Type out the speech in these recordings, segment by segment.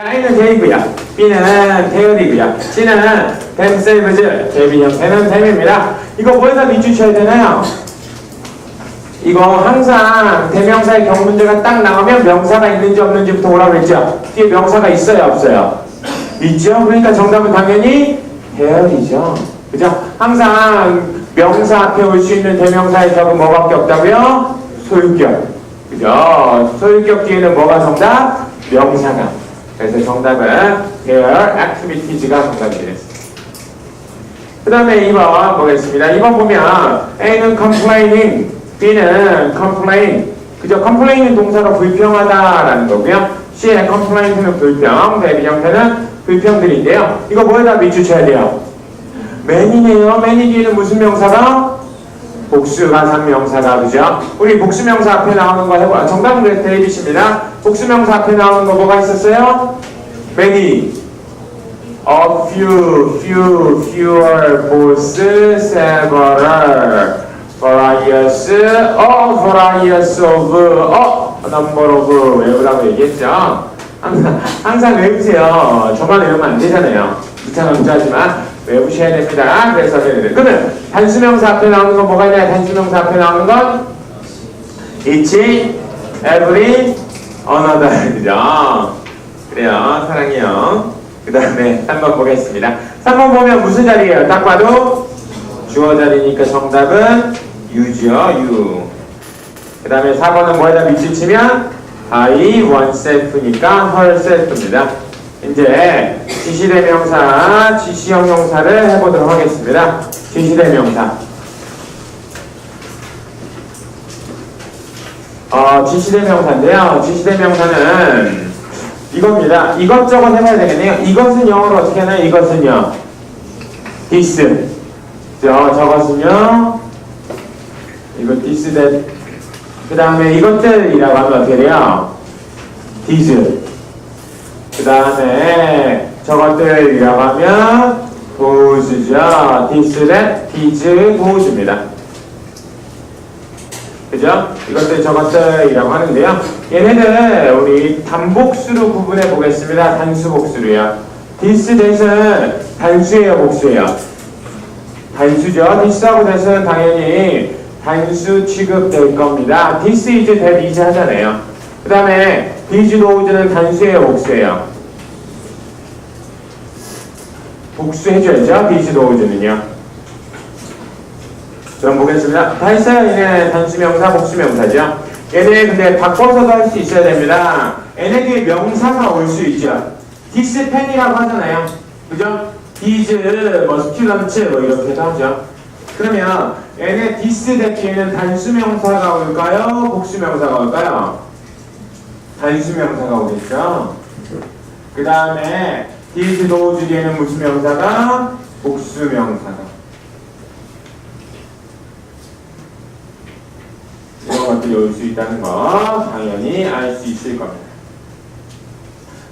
A는 데이고요. B는 대열이고요. C는 댐셀브즈, 대비 형태는 댐입니다. 이거 뭐에다 밑줄쳐야 되나요? 이거 항상 대명사의 경문제가 딱 나오면 명사가 있는지 없는지부터 오라고 했죠. 뒤에 명사가 있어요, 없어요? 있죠. 그러니까 정답은 당연히 대열이죠. 그죠? 항상 명사 앞에 올 수 있는 대명사의 격은 뭐밖에 없다고요? 소유격. 그죠? 소유격 뒤에는 뭐가 정답? 명사가. 그래서 정답은 their activities가 정답이 되겠습니다. 그 다음에 2번 보겠습니다. 2번 보면 A는 complaining, B는 complain. 그죠? complain은 동사로 불평하다라는 거고요. C의 complaint는 불평, 대비 형태는 불평들인데요. 이거 뭐에다 쳐야 돼요? man이네요. man이 뒤에는 무슨 명사가? 복수가상 명사가 그죠? 우리 복수명사 앞에 나오는 거 해봐. 정답은 데이빗입니다. 복수명사 앞에 나오는 거 뭐가 있었어요? many, a few, few, fewer, both, several, various, a various of, a number of 외우라고 얘기했죠? 항상, 항상 외우세요. 저만 외우면 안 되잖아요. 문자지만 외우셔야 됩니다. 그래서 그러면 단수명사 앞에 나오는 건 뭐가 있냐? 단수명사 앞에 나오는 건 each, every, another 그죠? 그래요. 사랑해요. 그 다음에 3번 보겠습니다. 3번 보면 무슨 자리예요? 딱 봐도 주어 자리니까 정답은 유죠. 유. 그 다음에 4번은 뭐에다 밑줄 치면 I, oneself니까 herself입니다. 이제 지시대명사, 지시형 용사를 해보도록 하겠습니다. 지시대명사. 어, 지시대명사인데요. 지시대명사는 이겁니다. 이것저것 해봐야 되겠네요. 이것은 영어로 어떻게 하나요? 이것은요. this. 저, 저것은요. 이거 this, that. 그 다음에 이것들이라고 하면 어떻게 돼요? these. 그 다음에 저것들이라고 하면 those죠. this, that, these, those입니다. 그죠? 이것들 저것들이라고 하는데요. 얘네들 우리 단복수로 구분해 보겠습니다. 단수 복수로요. this, that은 단수예요, 복수예요? 단수죠. this하고 that은 당연히 단수 취급될 겁니다. this is that is 하잖아요. 그 다음에 these, those는 단수예요, 복수예요? 복수해줘야죠. these, those는요. 그럼 보겠습니다. 다 있어요. 얘네 단수 명사, 복수 명사죠. 얘네 근데 바꿔서도 할 수 있어야 됩니다. 얘네 뒤에 명사가 올 수 있죠. 디스 펜이라고 하잖아요. 그죠? 디즈, 뭐 스튜던트 뭐 이렇게도 하죠. 그러면 얘네 디스 대 뒤에는 단수 명사가 올까요? 복수 명사가 올까요? 단수 명사가 오겠죠. 그 다음에 디즈 노즈 뒤에는 무슨 명사가? 복수 명사가. 이런 것들이 올 수 있다는 거 당연히 알 수 있을 겁니다.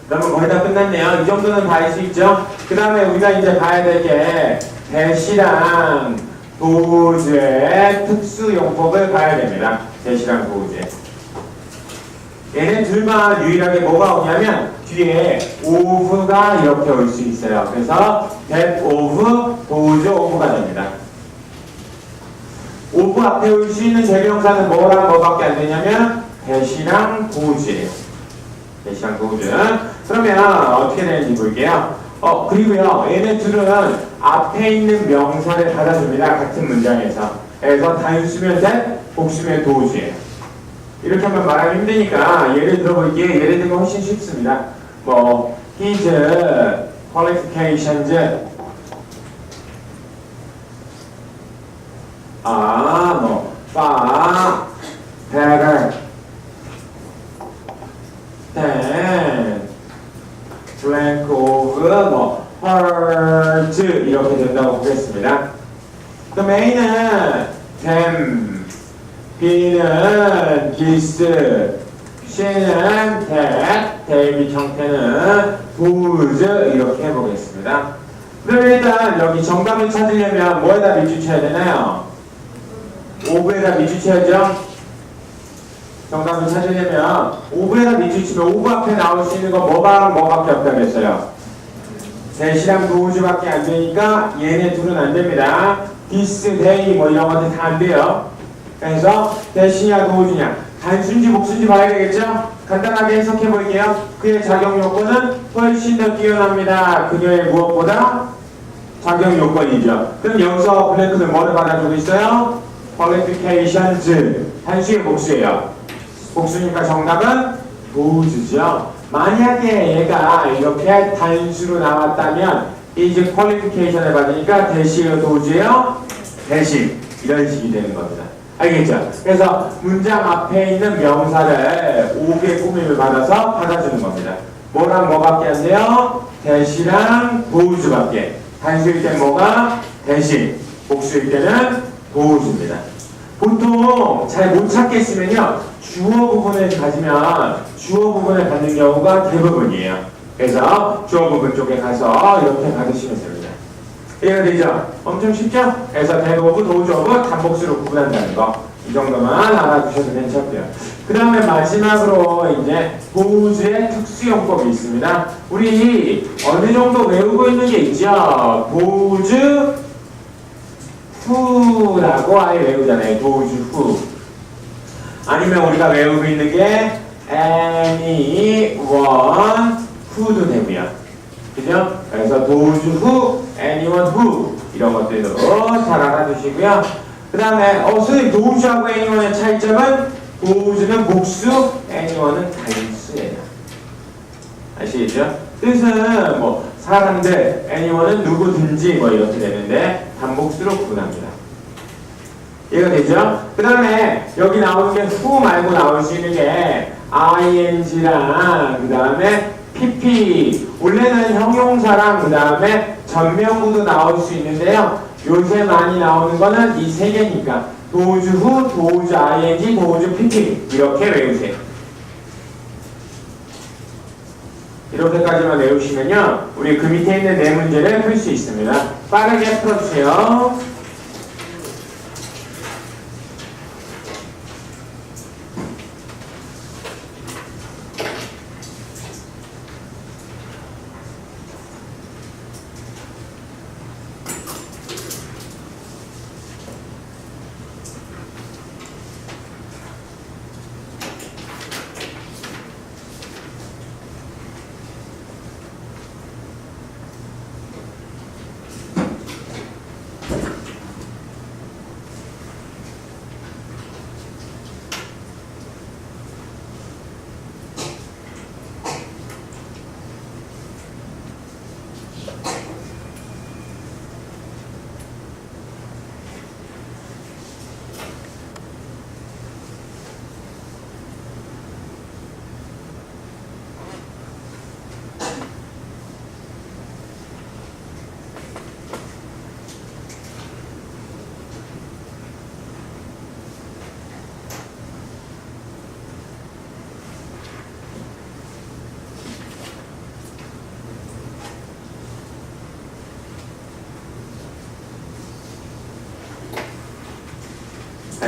그러면 거의 다 끝났네요. 이 정도는 다 알 수 있죠? 그 다음에 우리가 이제 봐야 될 게 대시랑 도우즈의 특수용법을 봐야 됩니다. 대시랑 도우즈. 얘네 둘만 유일하게 뭐가 오냐면 뒤에 of가 이렇게 올 수 있어요. 그래서 that of, 도우즈 of가 됩니다. 오프 앞에 올 수 있는 재명사는 뭐랑 뭐밖에 안 되냐면 대시랑 도우즈예요. 대시랑 도우즈. 그러면 어떻게 되는지 볼게요. 어 그리고요 얘네 둘은 앞에 있는 명사를 받아줍니다. 같은 문장에서. 그래서 단수면 된, 복수면 도우즈예요. 이렇게 하면 말하기 힘드니까 예를 들어볼게요. 예를 들면 훨씬 쉽습니다. 뭐 his qualifications 아, 뭐, 빠, better, than, blank 뭐, hurt, 이렇게 된다고 보겠습니다. 그럼 A는 them, B는 this, C는 that, 데이빗 형태는 does, 이렇게 해보겠습니다. 그럼 일단 여기 정답을 찾으려면 뭐에다 밑줄 쳐야 되나요? 오브에다 밑줄 쳐야죠. 정답을 찾으려면 5부에다 밑줄 치면 5부 앞에 나올 수 있는 건 뭐랑 뭐밖에 없다고 했어요. 대시랑 도우주밖에 안 되니까 얘네 둘은 안 됩니다. 디스, 데이 뭐 이런 것들 다 안 돼요. 그래서 대시냐 도우주냐 단순지 목순지 봐야 되겠죠? 간단하게 해석해 볼게요. 그의 자격 요건은 훨씬 더 뛰어납니다. 그녀의 무엇보다 자격 요건이죠. 그럼 여기서 블랭크는 뭐를 받아주고 있어요? Qualifications 단수의 복수예요. 복수니까 정답은 도우주죠. 만약에 얘가 이렇게 단수로 나왔다면 이제 qualification을 받으니까 대시예요, 도우주예요? 대시 이런 식이 되는 겁니다. 알겠죠? 그래서 문장 앞에 있는 명사를 5개 꾸밈을 받아서 받아주는 겁니다. 뭐랑 뭐밖에 안 돼요? 대시랑 도우주밖에. 단수일 때 뭐가? 대신. 복수일 때는 도우주입니다. 보통 잘 못 찾겠으면요. 주어 부분을 가지면 주어 부분을 받는 경우가 대부분이에요. 그래서 주어 부분 쪽에 가서 이렇게 받으시면 됩니다. 이해가 되죠? 엄청 쉽죠? 그래서 대부분 도우주어부 단복수로 구분한다는 거. 이 정도만 알아두셔도 괜찮고요. 그 다음에 마지막으로 이제 도우주의 특수용법이 있습니다. 우리 어느 정도 외우고 있는 게 있죠? 도우주 후라고 아예 외우잖아요. 도우주 후. 아니면 우리가 외우고 있는 게 anyone who도 되고요. 그죠? 그래서 도우주 후, anyone who 이런 것들도 잘 알아두시고요. 그 다음에 어 선생님 도우주하고 anyone의 차이점은 도우주는 복수, anyone은 단수예요. 아시겠죠? 뜻은 뭐 사람들, anyone은 누구든지 뭐 이렇게 되는데 단복수로 구분합니다. 이해가 되죠? 그 다음에 여기 나오는 게 who 말고 나올 수 있는 게 ing랑 그 다음에 pp 원래는 형용사랑 그 다음에 전명구도 나올 수 있는데요 요새 많이 나오는 거는 이 세 개니까 도우주 후, 도우주 ing, 도우주 pp 이렇게 외우세요 이렇게까지만 외우시면요 우리 그 밑에 있는 네 문제를 풀 수 있습니다. 빠르게 풀어주세요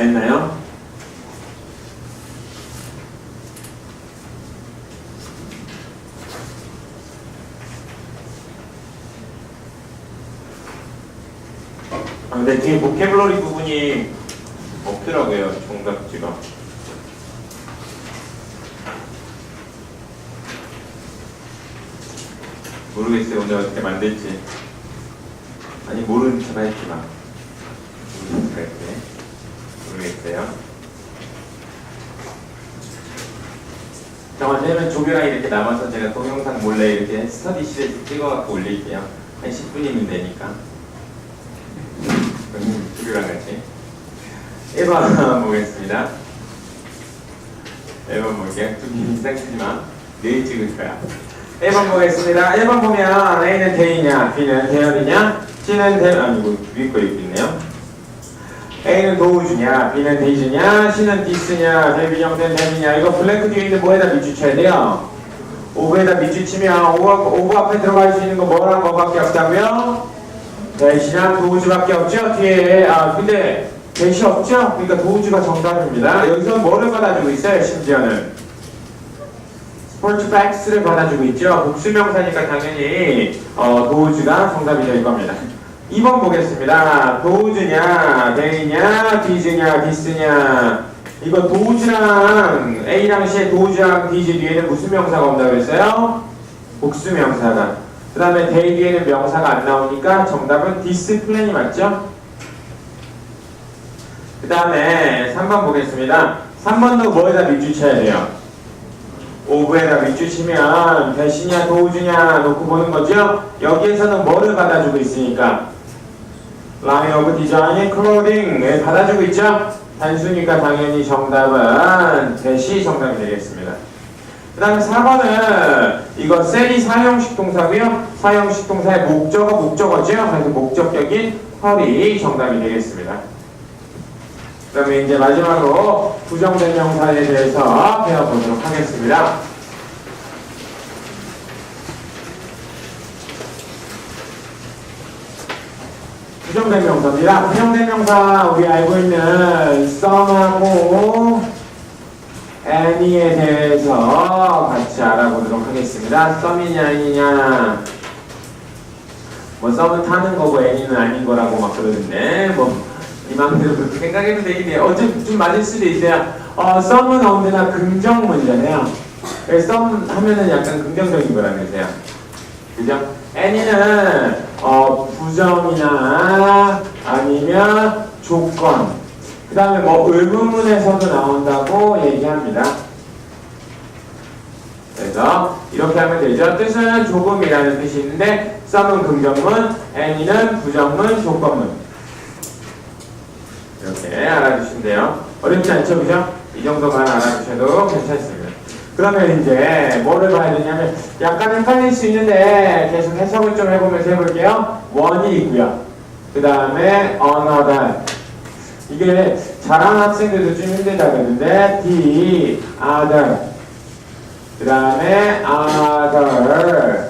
했나요? 아, 근데 뒤에 보케블러리 부분이 없더라고요, 정답지가. 모르겠어요, 오늘 어떻게 만들지. 아니, 모르는 척 마. 모르는 척. 모르겠어요. 저 언제면 조교랑 이렇게 남아서 제가 동영상 몰래 이렇게 스터디실에서 찍어갖고 올릴게요. 한 10분이면 되니까. 조교랑 같이. 1번 보겠습니다. 1번 볼게요. 좀 긴장 마. 내일 찍을 거야. 1번 보겠습니다. 1번 보면 A는 대이냐, B는 대열이냐, C는 대, 아니고 위에 거 읽고 있네요. A는 도우주냐, B는 데이즈냐, C는 디스냐, 대비형된 대비냐. 이거 블랭크 뒤에 있는 뭐에다 밑줄 쳐야 돼요? 오브에다 밑줄 치면 오브, 오브 앞에 들어갈 수 있는 거 뭐랑 뭐밖에 없다고요? 대시랑 도우주밖에 없죠? 뒤에. 아, 근데 대시 없죠? 그러니까 도우주가 정답입니다. 여기서 뭐를 받아주고 있어요, 심지어는? 스포츠백스를 받아주고 있죠. 복수명사니까 당연히 어, 도우주가 정답이 될 겁니다. 2번 보겠습니다. 도우주냐, 데이냐, 디즈냐, 디스냐. 이거 도우주랑 A랑 C의 도우주랑 디즈 뒤에는 무슨 명사가 온다고 했어요? 복수 명사가. 그 다음에 데이 뒤에는 명사가 안 나오니까 정답은 디스플레이 맞죠? 그 다음에 3번 보겠습니다. 3번도 뭐에다 밑줄 쳐야 돼요? 오브에다 밑줄 치면 대시냐 도우주냐 놓고 보는 거죠? 여기에서는 뭐를 받아주고 있으니까 라인 오브 디자인 클로딩을 받아주고 있죠? 단수니까 당연히 정답은 대시 정답이 되겠습니다. 그 다음에 4번은 이거 셀이 사형식 동사고요. 사형식 동사의 목적어 목적어죠. 그래서 목적격인 헐이 정답이 되겠습니다. 그 다음에 이제 마지막으로 부정된 명사에 대해서 배워보도록 하겠습니다. 부정된 명사입니다. 부정된 명사 우리 알고 있는 some하고 any에 대해서 같이 알아보도록 하겠습니다. some이냐 아니냐 뭐 some은 타는 거고 any는 아닌 거라고 막 그러는데 뭐이 마음대로 그렇게 생각해도 해요. 어차피 좀 맞을 수도 있어요. 어, some은 언제나 긍정 문제네요. 그래서 some 하면은 약간 긍정적인 거라면서요. 그죠? any는 어, 부정이나 아니면 조건 그 다음에 뭐 의문문에서도 나온다고 얘기합니다. 그래서 이렇게 하면 되죠. 뜻은 조금이라는 뜻이 있는데 some은 긍정문, any는 부정문, 조건문 이렇게 알아주시면 돼요. 어렵지 않죠, 그죠? 이 정도만 알아주셔도 괜찮습니다. 그러면 이제 뭐를 봐야 되냐면 약간 헷갈릴 수 있는데 계속 해석을 좀 해보면서 해볼게요. 원이 있고요. 그 다음에 another. 이게 잘하는 학생들도 좀 힘들다 그러는데 the other. 그 다음에 other.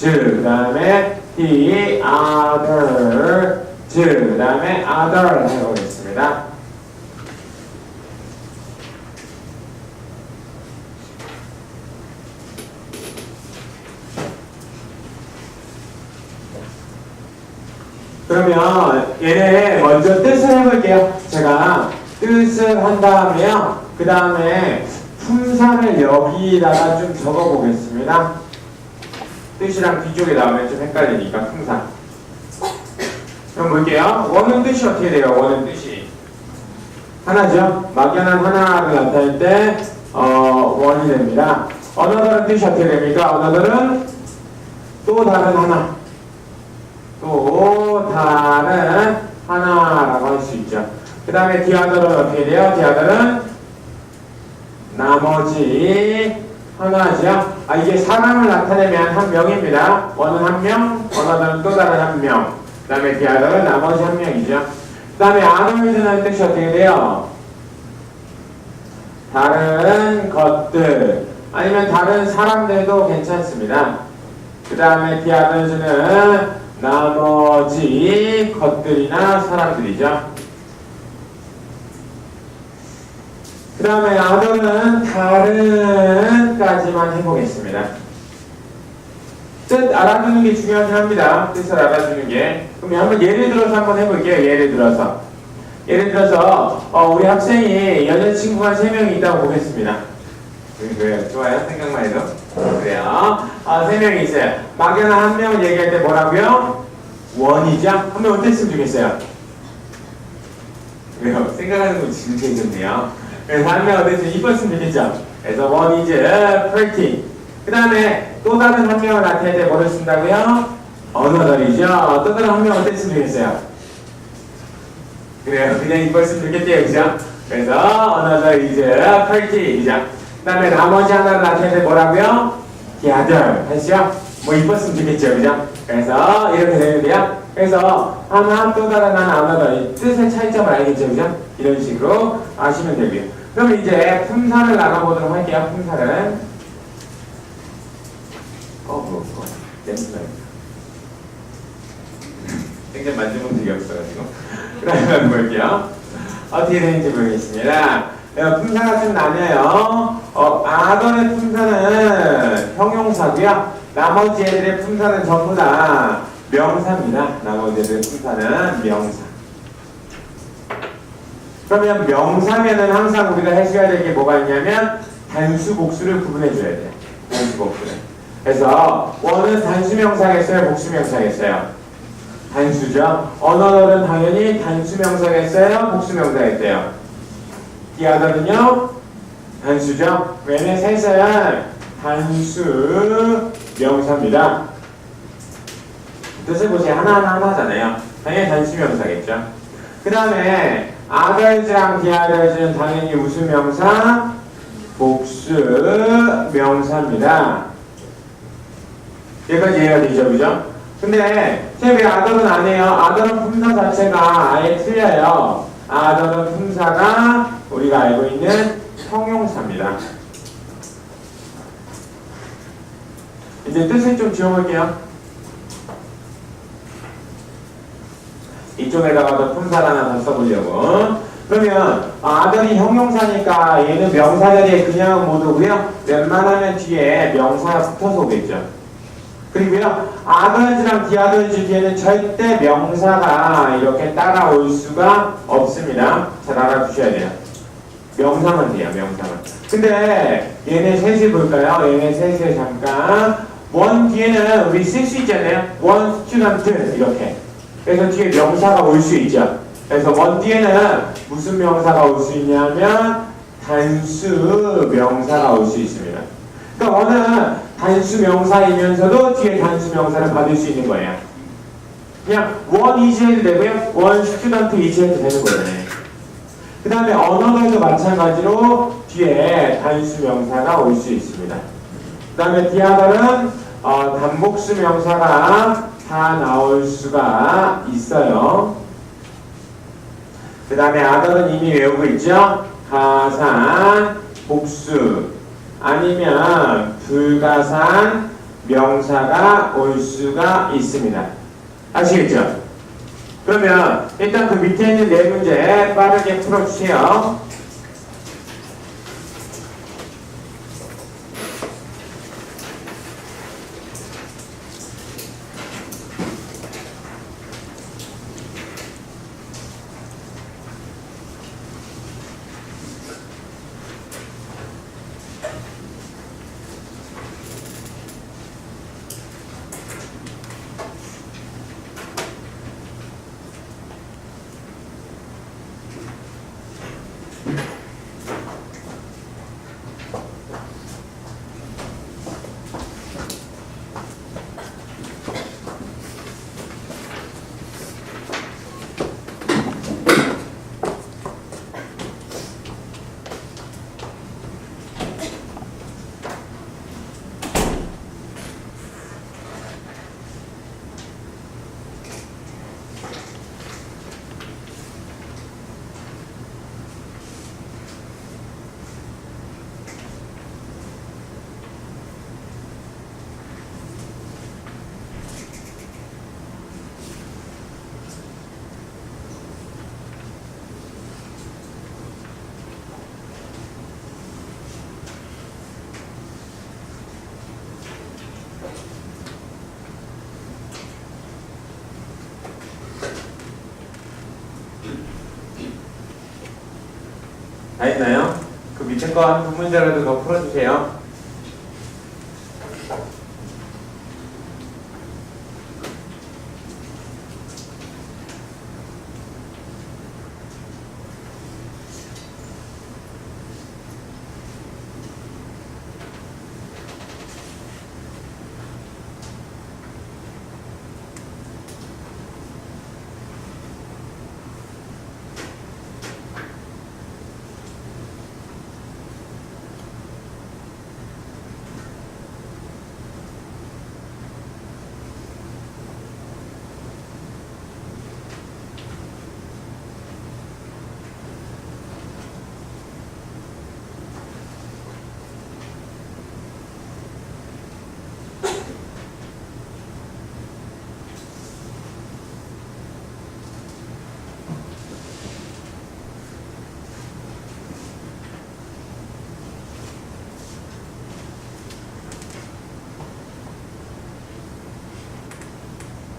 그 다음에 the other. 그 다음에 other 해보겠습니다. 그러면 얘네 먼저 뜻을 해볼게요. 제가 뜻을 한 다음에요. 그 다음에 품사를 여기다가 좀 적어보겠습니다. 뜻이랑 뒤쪽에 나오면 좀 헷갈리니까 품사. 그럼 볼게요. 원은 뜻이 어떻게 돼요? 원은 뜻이 하나죠. 막연한 하나를 나타낼 때 어, 원이 됩니다. 언어들은 뜻이 어떻게 됩니까? 언어들은 또 다른 하나. 또 다른 하나라고 할 수 있죠. 그 다음에 디아들은 어떻게 돼요? 디아들은 나머지 하나죠. 아 이게 사람을 나타내면 한 명입니다. 원은 한 명, 원어들은 또 다른 한 명. 그 다음에 디아들은 나머지 한 명이죠. 그 다음에 아노이드는 뜻이 어떻게 돼요? 다른 것들 아니면 다른 사람들도 괜찮습니다. 그 다음에 디아들즈는 나머지 것들이나 사람들이죠. 그 다음에 아더는 다른까지만 해보겠습니다. 뜻 알아두는 게 중요하긴 합니다. 뜻을 알아두는 게. 그럼 한번 예를 들어서 한번 해볼게요. 예를 들어서. 예를 들어서 어, 우리 학생이 여자친구가 3명이 있다고 보겠습니다. 그래요. 좋아요. 생각만 해도. 그래요. 아, 세 명이 있어요. 막연한 한 명을 얘기할 때 뭐라고요? 원이죠? 한 명 어땠으면 좋겠어요? 왜요? 생각하는 거 진짜 좋네요. 그래서 한 명 어땠으면 이뻤으면 좋겠죠? 그래서 one is pretty. 그 다음에 또 다른 한 명을 나타낼 때 뭐를 쓴다고요? another이죠? 또 다른 한 명 어땠으면 좋겠어요? 그래요. 그냥 이뻤으면 좋겠대요. 그죠? 그래서 another is pretty. 그 다음에 나머지 하나를 나타낼 때 뭐라고요? other. 하시죠? 뭐 이뻤으면 좋겠죠. 그죠? 그래서 이렇게 되는데요. 그래서 하나 또 다른 하나 another. 이 뜻의 차이점을 알겠죠. 그죠? 이런 식으로 아시면 되고요. 그럼 이제 품사를 나가보도록 할게요. 품사를. 어, 뭐, 뭐, 냄새나. 굉장히 만져본 적이 없어가지고. 그러면 볼게요. 어떻게 되는지 보겠습니다. 어, 품사가 좀 나뉘어요. 어, 아더의 품사는 형용사고요. 나머지 애들의 품사는 전부 다 명사입니다. 나머지 애들의 품사는 명사. 그러면 명사면은 항상 우리가 해줘야 될 게 뭐가 있냐면 단수 복수를 구분해 줘야 돼요. 단수 복수를. 그래서 원은 단수 명사겠어요, 복수 명사겠어요. 단수죠. 언어들은 당연히 단수 명사겠어요, 복수 명사겠어요. 기아들은요 단수죠. 왜냐 셋은 단수 명사입니다. 뜻을 보세요. 하나하나 하나잖아요. 당연히 단수 명사겠죠. 그 다음에 아덜즈랑 디아덜즈는 당연히 무슨 명사? 복수 명사입니다. 여기까지 이해가 되죠, 그죠? 근데 쌤왜 아덜은 안 해요? 아덜은 품사 자체가 아예 틀려요. 아덜은 품사가 우리가 알고 있는 형용사입니다. 이제 뜻을 좀 지워볼게요. 이쪽에다가도 품사를 하나 더 써보려고. 그러면 아들이 형용사니까 얘는 명사 자리에 그냥 못 오고요. 웬만하면 뒤에 명사가 붙어서 오겠죠. 그리고요, 아들즈랑 디아들즈 뒤에는 절대 명사가 이렇게 따라올 수가 없습니다. 잘 알아두셔야 돼요. 돼요, 명사만. 근데 얘네 셋을 볼까요? 얘네 셋을 잠깐. 원 뒤에는 우리 쓸 수 있잖아요. 원 스튜던트 이렇게. 그래서 뒤에 명사가 올 수 있죠. 그래서 원 뒤에는 무슨 명사가 올 수 있냐면 단수 명사가 올 수 있습니다. 그러니까 원은 단수 명사이면서도 뒤에 단수 명사를 받을 수 있는 거예요. 그냥 원 이지해도 되고요. 원 스튜던트 이지해도 되는 거예요. 그 다음에 언어들도 마찬가지로 뒤에 단수 명사가 올 수 있습니다. 그 다음에 디아달은 어, 단복수 명사가 다 나올 수가 있어요. 그 다음에 아들은 이미 외우고 있죠? 가산, 복수, 아니면 불가산 명사가 올 수가 있습니다. 아시겠죠? 그러면 일단 그 밑에 있는 네 문제 빠르게 풀어주세요. 다 있나요? 그 밑에 거한두 문제라도 더 풀어주세요.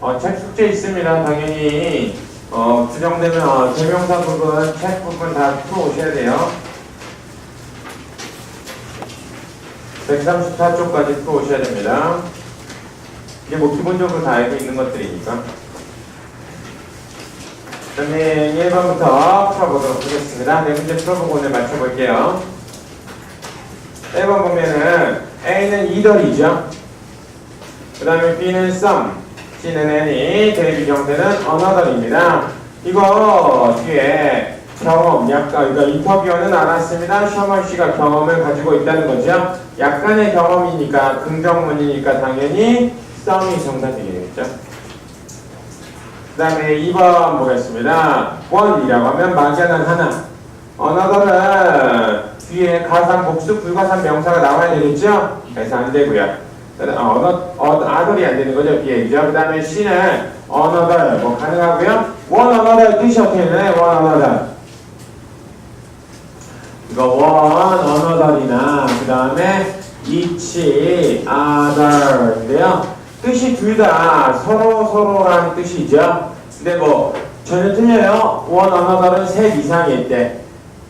어, 책 숙제 있습니다. 당연히 어, 규정되면 어, 대명사 부분, 책 부분 다 풀어오셔야 돼요. 134쪽까지 풀어오셔야 됩니다. 이게 뭐 기본적으로 다 알고 있는 것들이니까. 그다음에 1번부터 풀어보도록 하겠습니다. 네 문제 풀어보고 오늘 맞춰볼게요. 1번 보면은 A는 이더리죠. 그 다음에 B는 some, Any, 대비 형태는 another입니다. 이거 뒤에 경험, 약간, 그러니까 인터뷰어는 알았습니다. 셔먼 씨가 경험을 가지고 있다는 거죠. 약간의 경험이니까, 긍정문이니까 당연히 some이 정답이 되겠죠. 그 다음에 2번 보겠습니다. one이라고 하면 막연한 하나. another는 뒤에 가상, 복수, 불가산 명사가 나와야 되겠죠? 그래서 안 되고요. 어, 어, 아들이 안 되는 거죠, 비행이죠. 그 다음에 C는 another, 뭐 가능하고요. one another 뜻이 어떻게 되나요? one another. 이거 one another이나 그 다음에 each other인데요. 뜻이 둘 다 서로 서로라는 뜻이죠. 근데 뭐 전혀 틀려요. one another은 셋 이상일 때,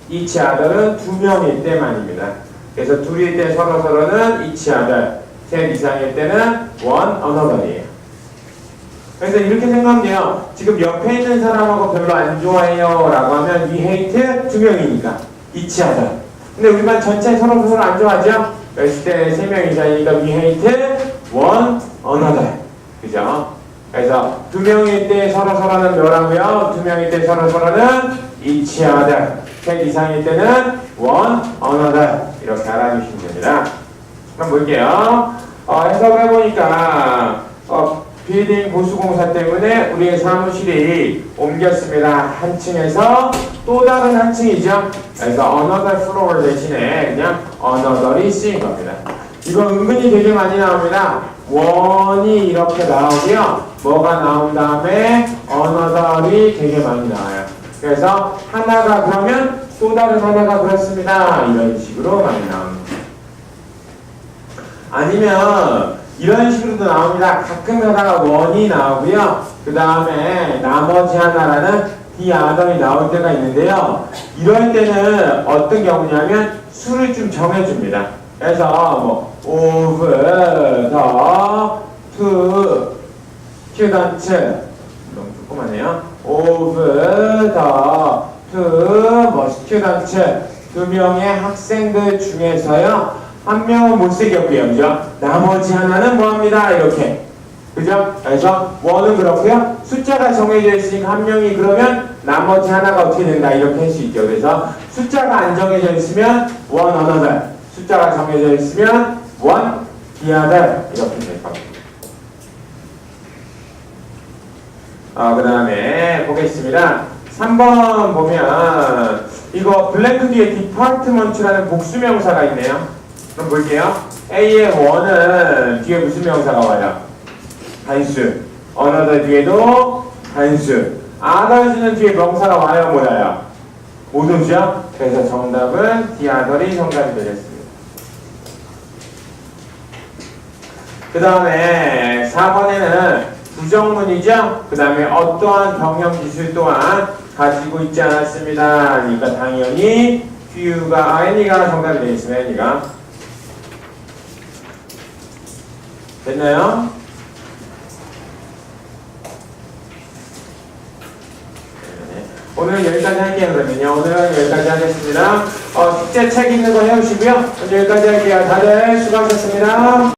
each other은 두 명일 때만입니다. 그래서 둘일 때 서로 서로는 each other. 셋 이상일 때는 one another이에요. 그래서 이렇게 생각하면 돼요. 지금 옆에 있는 사람하고 별로 안 좋아해요 라고 하면 we hate 두 명이니까 other. 근데 우리만 전체 서로 서로 안 좋아하죠? 그랬을 때 세 명 이상이니까 we hate one another. 그죠? 그래서 두 명일 때 서로 서로는 뭐라고요? 두 명일 때 서로 서로는 other. 셋 이상일 때는 one another. 이렇게 알아주시면 됩니다. 한번 볼게요. 어, 해석을 해보니까 어, 빌딩 보수공사 때문에 우리의 사무실이 옮겼습니다. 한 층에서 또 다른 한 층이죠. 그래서 another floor 대신에 그냥 another이 쓰인 겁니다. 이거 은근히 되게 많이 나옵니다. 원이 이렇게 나오고요. 뭐가 나온 다음에 another이 되게 많이 나와요. 그래서 하나가 그러면 또 다른 하나가 그렇습니다. 이런 식으로 많이 나옵니다. 아니면 이런 식으로도 나옵니다. 가끔 하다가 원이 나오고요. 그 다음에 나머지 하나라는 디 아덤이 나올 때가 있는데요. 이럴 때는 어떤 경우냐면 수를 좀 정해줍니다. 그래서 뭐 of the 너무 조그만해요. of the two 뭐 students 두 명의 학생들 중에서요. 한 명은 못생겼고요, 그죠? 나머지 하나는 뭐합니다, 이렇게. 그죠? 그래서 원은 그렇고요. 숫자가 정해져 있으니까 한 명이 그러면 나머지 하나가 어떻게 된다, 이렇게 할 수 있죠. 그래서 숫자가 안 정해져 있으면 one another. 숫자가 정해져 있으면 one the other. 이렇게 될 겁니다. 어, 그 다음에 보겠습니다. 3번 보면 이거 블랭크 뒤에 department라는 복수명사가 있네요. 그럼 볼게요. A의 원은 뒤에 무슨 명사가 와요? 단수. another 뒤에도 단수. other는 뒤에 명사가 와요? 못 오죠? 그래서 정답은 other이 정답이 되겠습니다. 그 다음에 4번에는 부정문이죠? 그 다음에 어떠한 경영 기술 또한 가지고 있지 않았습니다. 그러니까 당연히 few가, 아, any가 정답이 되겠습니다. any가. 됐나요? 네. 오늘 여기까지 할게요 그러면요. 오늘은 여기까지 하겠습니다. 어, 숙제 책 있는 거 해오시고요. 오늘 여기까지 할게요. 다들 수고하셨습니다